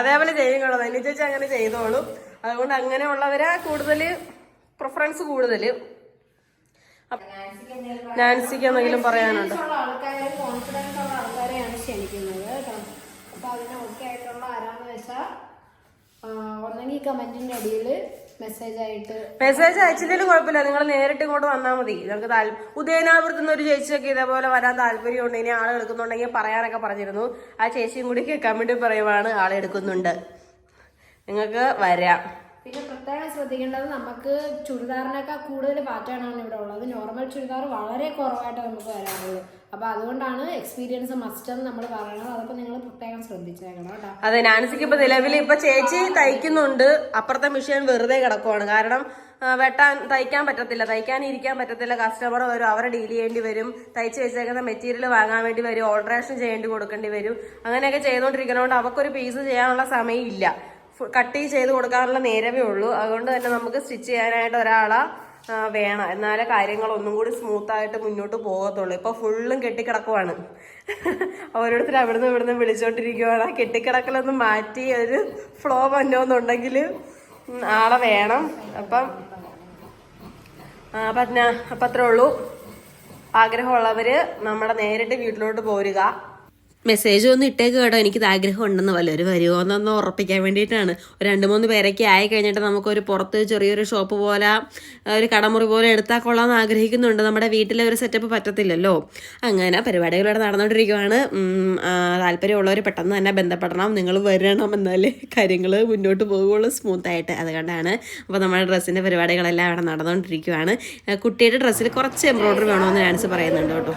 അതേപോലെ ചെയ്യും കേട്ടോ. തന്നെ ചേച്ചി അങ്ങനെ ചെയ്തോളൂ. അതുകൊണ്ട് അങ്ങനെ അങ്ങനെയുള്ളവരാ കൂടുതൽ പ്രിഫറൻസ് കൂടുതൽ നാൻസിക്ക് എന്തെങ്കിലും പറയാനുണ്ടോ? ആൾക്കാരെ കോൺഫിഡൻസ് ഉള്ള ആൾക്കാരെയാണ് ക്ഷണിക്കുന്നത്. കേട്ടോ അപ്പൊ അതിന് ഓക്കെ ആയിട്ടുള്ള ആരാന്ന് വെച്ചാൽ ഒന്നെങ്കിൽ കമന്റിന്റെ അടിയിൽ മെസ്സേജ് ആയിട്ട് മെസ്സേജ് അയച്ചില്ലെങ്കിലും കുഴപ്പമില്ല. നിങ്ങൾ നേരിട്ട് ഇങ്ങോട്ട് വന്നാൽ മതി. നിങ്ങൾക്ക് താല്പര്യം ഉദയനാപുരത്ത് നിന്ന് ഒരു ചേച്ചിയൊക്കെ ഇതേപോലെ വരാൻ താല്പര്യമുണ്ട്. ഇനി ആൾ എടുക്കുന്നുണ്ടെങ്കിൽ പറയാനൊക്കെ പറഞ്ഞിരുന്നു. ആ ചേച്ചിയും കൂടി വേണ്ടി പറയുവാണ് ആൾ എടുക്കുന്നുണ്ട്. നിങ്ങൾക്ക് വരാം. പിന്നെ പ്രത്യേകം ശ്രദ്ധിക്കേണ്ടത് നമുക്ക് ചുരിദാറിനേക്കാൾ കൂടുതൽ പാറ്റേൺ ആണ് ഇവിടെ ഉള്ളത്. നോർമൽ ചുരിദാർ വളരെ കുറവായിട്ട് നമുക്ക് വരാറുള്ളൂ അപ്പൊ അതുകൊണ്ടാണ് എക്സ്പീരിയൻസ് മസ്റ്റ് എന്ന് നമ്മൾ പറയണത് അതൊക്കെ നിങ്ങൾ പ്രത്യേകം ശ്രദ്ധിച്ചേക്കണം കേട്ടോ. അതെ നാൻസിക്ക് ഇപ്പൊ നിലവിൽ ഇപ്പൊ ചേച്ചി തയ്ക്കുന്നുണ്ട്. അപ്പുറത്തെ മെഷീൻ വെറുതെ കിടക്കുവാണ്. കാരണം വെട്ടാൻ തയ്ക്കാൻ പറ്റത്തില്ല. തയ്ക്കാൻ ഇരിക്കാൻ പറ്റത്തില്ല. കസ്റ്റമർ വരും അവരെ ഡീൽ ചെയ്യേണ്ടി വരും. തയ്ച്ച് വെച്ചേക്കുന്ന മെറ്റീരിയൽ വാങ്ങാൻ വേണ്ടി വരും. ഓൾട്രേഷൻ ചെയ്യേണ്ടി കൊടുക്കേണ്ടി വരും. അങ്ങനെയൊക്കെ ചെയ്തുകൊണ്ടിരിക്കുന്നതുകൊണ്ട് അവർക്കൊരു പീസ് ചെയ്യാനുള്ള സമയമില്ല. കട്ട് ചെയ്ത് കൊടുക്കാനുള്ള നേരമേ ഉള്ളൂ. അതുകൊണ്ട് തന്നെ നമുക്ക് സ്റ്റിച്ച് ചെയ്യാനായിട്ട് ഒരാളെ ആ, വേണം. എന്നാലേ കാര്യങ്ങൾ ഒന്നും കൂടി സ്മൂത്തായിട്ട് മുന്നോട്ട് പോകത്തുള്ളൂ. ഇപ്പൊ ഫുള്ളും കെട്ടിക്കിടക്കുവാണ്. ഓരോരുത്തർ അവിടുന്ന് ഇവിടുന്ന് വിളിച്ചോണ്ടിരിക്കുവാണ്. കെട്ടിക്കിടക്കലൊന്ന് മാറ്റി ഒരു ഫ്ലോ വന്നോന്നുണ്ടെങ്കിൽ ആളെ വേണം. അപ്പം അപ്പം അപ്പം അത്രേ ഉള്ളൂ. ആഗ്രഹമുള്ളവര് നമ്മുടെ നേരിട്ട് വീട്ടിലോട്ട് പോരുക. മെസ്സേജ് ഒന്ന് ഇട്ടേക്ക് കേട്ടോ. എനിക്കിത് ആഗ്രഹം ഉണ്ടെന്ന് വല്ലൊരു വരുമോ എന്നൊന്ന് ഉറപ്പിക്കാൻ വേണ്ടിയിട്ടാണ്. ഒരു രണ്ട് മൂന്ന് പേരൊക്കെ ആയി കഴിഞ്ഞിട്ട് നമുക്കൊരു പുറത്ത് ചെറിയൊരു ഷോപ്പ് പോലെ ഒരു കടമുറി പോലെ എടുത്താൽ കൊള്ളാമെന്ന് ആഗ്രഹിക്കുന്നുണ്ട്. നമ്മുടെ വീട്ടിലെ ഒരു സെറ്റപ്പ് പറ്റത്തില്ലല്ലോ. അങ്ങനെ പരിപാടികളിവിടെ നടന്നുകൊണ്ടിരിക്കുവാണ് താല്പര്യമുള്ളവർ പെട്ടെന്ന് തന്നെ ബന്ധപ്പെടണം. നിങ്ങൾ വരണം എന്നാലേ കാര്യങ്ങൾ മുന്നോട്ട് പോകുള്ളൂ സ്മൂത്തായിട്ട്. അതുകൊണ്ടാണ് അപ്പോൾ നമ്മുടെ ഡ്രസ്സിന്റെ പരിപാടികളെല്ലാം അവിടെ നടന്നുകൊണ്ടിരിക്കുവാണ് കുട്ടിയുടെ ഡ്രസ്സിൽ കുറച്ച് എംബ്രോയ്ഡറി വേണമെന്ന് ഡാൻസ് പറയുന്നുണ്ട് കേട്ടോ.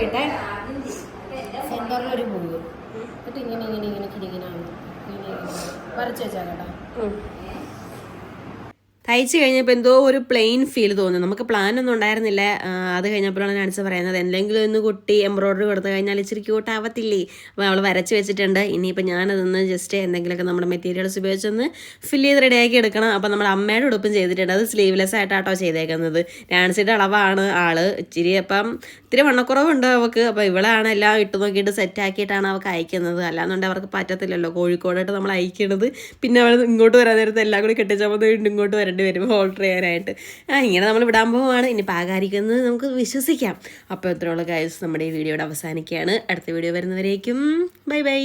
ഒക്കെ സെന്ററിൽ ഒരു പൂവ് എന്നിട്ട് ഇങ്ങനെ ഇങ്ങനെ ഇങ്ങനെ കിരികിനാണ് ഇങ്ങനെ വരച്ച് വെച്ചാൽ കേട്ടോ തയ്ച്ച് കഴിഞ്ഞപ്പോൾ എന്തോ ഒരു പ്ലെയിൻ ഫീൽ തോന്നുന്നു. നമുക്ക് പ്ലാൻ ഒന്നും ഉണ്ടായിരുന്നില്ല. അത് കഴിഞ്ഞപ്പോഴാണ് ഞാൻ അടുത്ത് പറയുന്നത്. എന്തെങ്കിലും ഒന്ന് കുട്ടി എംബ്രോയ്ഡറി കൊടുത്തു കഴിഞ്ഞാൽ ഇച്ചിരി ക്യൂട്ടാവത്തില്ലേ അപ്പോൾ അവൾ വരച്ച് വെച്ചിട്ടുണ്ട്. ഇനിയിപ്പോൾ ഞാനതൊന്ന് ജസ്റ്റ് എന്തെങ്കിലുമൊക്കെ നമ്മുടെ മെറ്റീരിയൽസ് ഉപയോഗിച്ചൊന്ന് ഫില്ല് ചെയ്ത് റെഡിയാക്കി എടുക്കണം. അപ്പോൾ നമ്മുടെ അമ്മയുടെ ഉടുപ്പും ചെയ്തിട്ടുണ്ട്. അത് സ്ലീവ്ലെസ് ആയിട്ടാട്ടോ ചെയ്തേക്കുന്നത്. ഡാൻസിന്റെ അളവാണ് ആൾ. ഇച്ചിരി അപ്പം ഇത്തിരി വണ്ണക്കുറവുണ്ട് അവൾക്ക് അപ്പോൾ ഇവളാണ് എല്ലാം ഇട്ട് നോക്കിയിട്ട് സെറ്റ് ആക്കിയിട്ടാണ് അവൾക്ക് അയക്കുന്നത്. അല്ലാന്നുണ്ടെങ്കിൽ അവർക്ക് പറ്റത്തില്ലല്ലോ. കോഴിക്കോടായിട്ട് നമ്മൾ അയക്കണത്. പിന്നെ അവൾ ഇങ്ങോട്ട് വരാൻ നേരത്തെ എല്ലാം കൂടി കെട്ടിച്ചപ്പോൾ ഇങ്ങോട്ട് വരേണ്ടി. വരും ഓർഡർ ചെയ്യാനായിട്ട്. ആ ഇങ്ങനെ നമ്മൾ വിടാൻ പോവുകയാണ് ഇനി പാകാരിക്കുന്നത് നമുക്ക് വിശ്വസിക്കാം. അപ്പോൾ ഇത്രയുള്ള കാര്യം നമ്മുടെ ഈ വീഡിയോയുടെ അവസാനിക്കുകയാണ്. അടുത്ത വീഡിയോ വരുന്നവരേക്കും ബൈ ബൈ